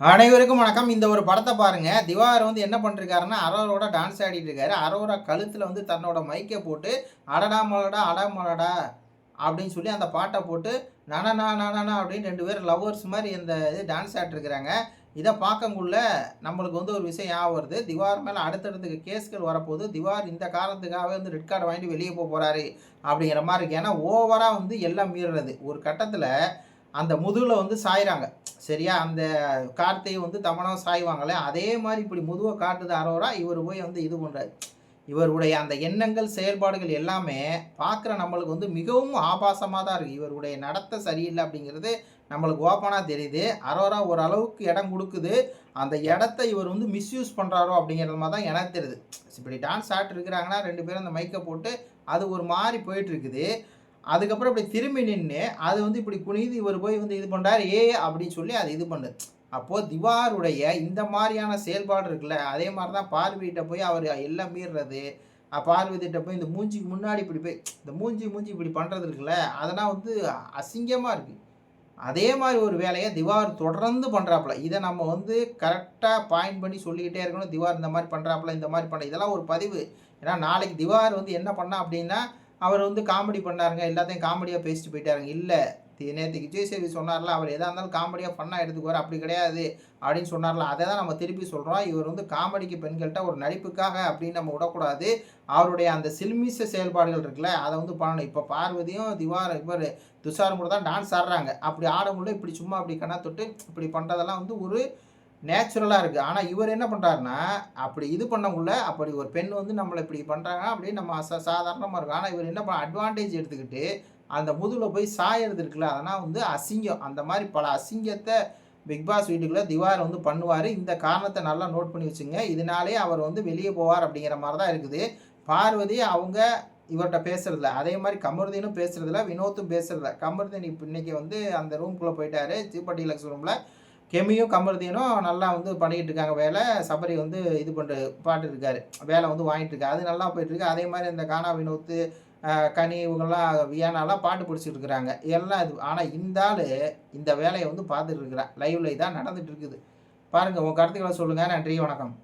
அனைவருக்கும் வணக்கம். இந்த ஒரு படத்தை பாருங்க. திவார் வந்து என்ன பண்ணிருக்காருன்னா அரோரோட டான்ஸ் ஆடிட்டு இருக்காரு. அரோரா கழுத்தில் வந்து தன்னோட மைக்கை போட்டு அடடா மலடா அடா மலடா அப்படின்னு சொல்லி அந்த பாட்டை போட்டு நனனா நனனா அப்படின்னு ரெண்டு பேர் லவ்வர்ஸ் மாதிரி இந்த இது டான்ஸ் ஆடிட்டுருக்குறாங்க இதை பார்க்கக்குள்ள நம்மளுக்கு வந்து ஒரு விஷயம் ஞாபகம் வருது. திவார் மேலே அடுத்தடுத்துக்கு கேஸ்கள் வரப்போகுது. திவார் இந்த காரணத்துக்காகவே வந்து ரெட் கார்டு வாங்கிட்டு வெளியே போக போகிறாரு அப்படிங்கிற மாதிரி இருக்குது ஏன்னா ஓவராக வந்து எல்லாம் மீறுறது. ஒரு கட்டத்தில் அந்த முதுகில் வந்து சாயிறாங்க. சரியா? அந்த கார்த்தையை வந்து தமனம் சாய்வாங்களே அதே மாதிரி இப்படி முதுவை காட்டுது அரோரா இவர் போய் வந்து இது பண்ணுறாரு இவருடைய அந்த எண்ணங்கள் செயல்பாடுகள் எல்லாமே பார்க்குற நம்மளுக்கு வந்து மிகவும் ஆபாசமாக தான் இருக்குது இவருடைய நடத்தை சரியில்லை அப்படிங்கிறது நம்மளுக்கு ஓப்பனாக தெரியுது. அரோரா ஓரளவுக்கு இடம் கொடுக்குது. அந்த இடத்த இவர் வந்து மிஸ்யூஸ் பண்ணுறாரோ அப்படிங்கிறது மாதிரி தான் எனக்கு தெரியுது. இப்படி டான்ஸ் ஆட்டு இருக்கிறாங்கன்னா ரெண்டு பேரும் அந்த மைக்கை போட்டு அது ஒரு மாதிரி போயிட்டுருக்குது அதுக்கப்புறம் இப்படி திரும்பி நின்று அது வந்து இப்படி குனிந்து இவர் போய் வந்து இது பண்ணுறாரு ஏ அப்படின்னு சொல்லி அது இது பண்ணுது அப்போது திவாருடைய இந்த மாதிரியான செயல்பாடு இருக்குல்ல அதே மாதிரி தான் பார்வையிட்ட போய் அவர் எல்லாம் மீறுறது பார்வதிட்ட போய் இந்த மூஞ்சிக்கு முன்னாடி இப்படி போய் இந்த மூஞ்சி மூஞ்சி இப்படி பண்ணுறது இருக்குல்ல அதெல்லாம் வந்து அசிங்கமாக இருக்குது அதே மாதிரி ஒரு வேலையை திவார் தொடர்ந்து பண்ணுறாப்புல இதை நம்ம வந்து கரெக்டாக பாயிண்ட் பண்ணி சொல்லிக்கிட்டே இருக்கணும். திவார் இந்த மாதிரி பண்ணுறாப்புல இந்த மாதிரி பண்ண. இதெல்லாம் ஒரு பதிவு. ஏன்னா நாளைக்கு திவார் வந்து என்ன பண்ணா அப்படின்னா அவர் வந்து காமெடி பண்ணாருங்க எல்லாத்தையும் காமெடியாக பேசிட்டு போயிட்டாருங்க. இல்லை நேற்று விஜய் சேவி சொன்னார்ல அவர் எதாக இருந்தாலும் காமெடியாக பண்ணால் எடுத்துக்குவார் அப்படி கிடையாது அப்படின்னு சொன்னார்ல அதை தான் நம்ம திருப்பி சொல்கிறோம் இவர் வந்து காமெடிக்கு பெண்கள்கிட்ட ஒரு நடிப்புக்காக அப்படின்னு நம்ம விடக்கூடாது. அவருடைய அந்த சில்மிச செயல்பாடுகள் இருக்குல்ல அதை வந்து பண்ணணும். இப்போ பார்வதியும் திவார் இவர் துஷாரும் கூட தான் டான்ஸ் ஆடுறாங்க. அப்படி ஆடும்போது இப்படி சும்மா அப்படி கண்ணா தொட்டு இப்படி பண்ணுறதெல்லாம் வந்து ஒரு நேச்சுரலாக இருக்குது ஆனால் இவர் என்ன பண்ணுறாருன்னா அப்படி இது பண்ணக்குள்ள அப்படி ஒரு பெண் வந்து நம்மளை இப்படி பண்ணுறாங்க அப்படின்னு நம்ம சா சாதாரணமாக இருக்கும். ஆனால் இவர் என்ன பண்ண அட்வான்டேஜ் எடுத்துக்கிட்டு அந்த முதுகில் போய் சாயறது இருக்குல்ல அதனால் வந்து அசிங்கம். அந்த மாதிரி பல அசிங்கத்தை பிக்பாஸ் வீட்டுக்குள்ளே திவார் வந்து பண்ணுவார். இந்த காரணத்தை நல்லா நோட் பண்ணி வச்சுங்க. இதனாலே அவர் வந்து வெளியே போவார் அப்படிங்கிற மாதிரி தான் இருக்குது. பார்வதி அவங்க இவர்கிட்ட பேசுறதில்ல. அதே மாதிரி கமருதீனும் பேசுறதில்ல வினோத்தும் பேசுறதில்ல. கமருதீன் இப்போ இன்னைக்கு வந்து அந்த ரூம்குள்ளே போயிட்டாரு. சீப்பட்டி லக்ஸ் ரூமில் கெமியும் கமருதீனும் நல்லா வந்து பண்ணிக்கிட்டு இருக்காங்க வேலை. சபரி வந்து இது பண்ணுற பாட்டு இருக்காரு வேலை வந்து வாங்கிட்டு இருக்காரு அது நல்லா போயிட்டு இருக்கு அதே மாதிரி இந்த கானா வினோத்து கனி இவங்கெல்லாம் வியானாலாம் பாட்டு பிடிச்சிட்டு இருக்கிறாங்க எல்லாம் இது ஆனால் இந்த ஆள் இந்த வேலையை வந்து பார்த்துட்டு இருக்கிறான் லைவ்ல இதான் நடந்துட்டு இருக்குது பாருங்கள் உங்கள் கருத்துக்களை சொல்லுங்கள் நன்றி வணக்கம்.